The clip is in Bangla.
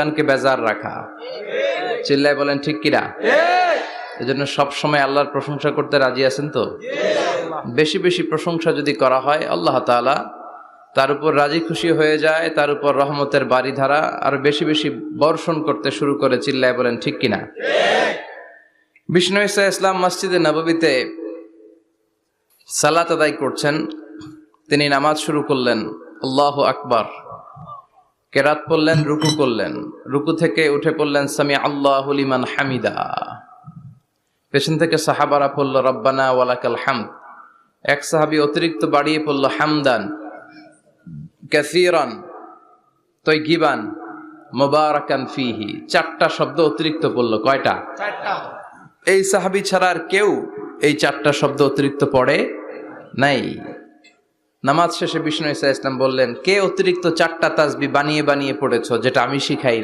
শয়তানকে বেজার রাখা। চিল্লায় বলেন ঠিক কিনা? এজন্য সব সময় আল্লাহর প্রশংসা করতে রাজি আছেন তো? বেশি বেশি প্রশংসা যদি করা হয় আল্লাহ তাআলা তার উপর রাজি খুশি হয়ে যায় তার উপর রহমতের বাড়িধারা আর বেশি বেশি বর্ষণ করতে শুরু করে চিল্লায় বলেন ঠিক কিনা? বিষ্ণু ইসা ইসলাম মসজিদে নববীতে সালাত আদায় করছেন। তিনি নামাজ শুরু করলেন। আল্লাহ আকবার। কেরাত পড়লেন রুকু করলেন। রুকু থেকে উঠে পড়লেন সামি আল্লাহ লিমান হামিদা। পেছন থেকে সাহাবারা পড়ল রব্বানা ওয়ালাকাল হামদ। এক সাহাবি অতিরিক্ত বাড়িয়ে পড়ল হামদান কাসিরান তৈগিবান মোবারকান ফিহি। চারটা শব্দ অতিরিক্ত পড়ল কয়টা? এই সাহাবি ছাড়া আর কেউ এই চারটা শব্দ অতিরিক্ত পড়ে নাই। নামাজ শেষে বিষ্ণু ইসা ইসলাম বললেন, কে অতিরিক্ত চারটা তাজবি বানিয়ে বানিয়ে পড়েছ যেটা আমি শিখাই নাই?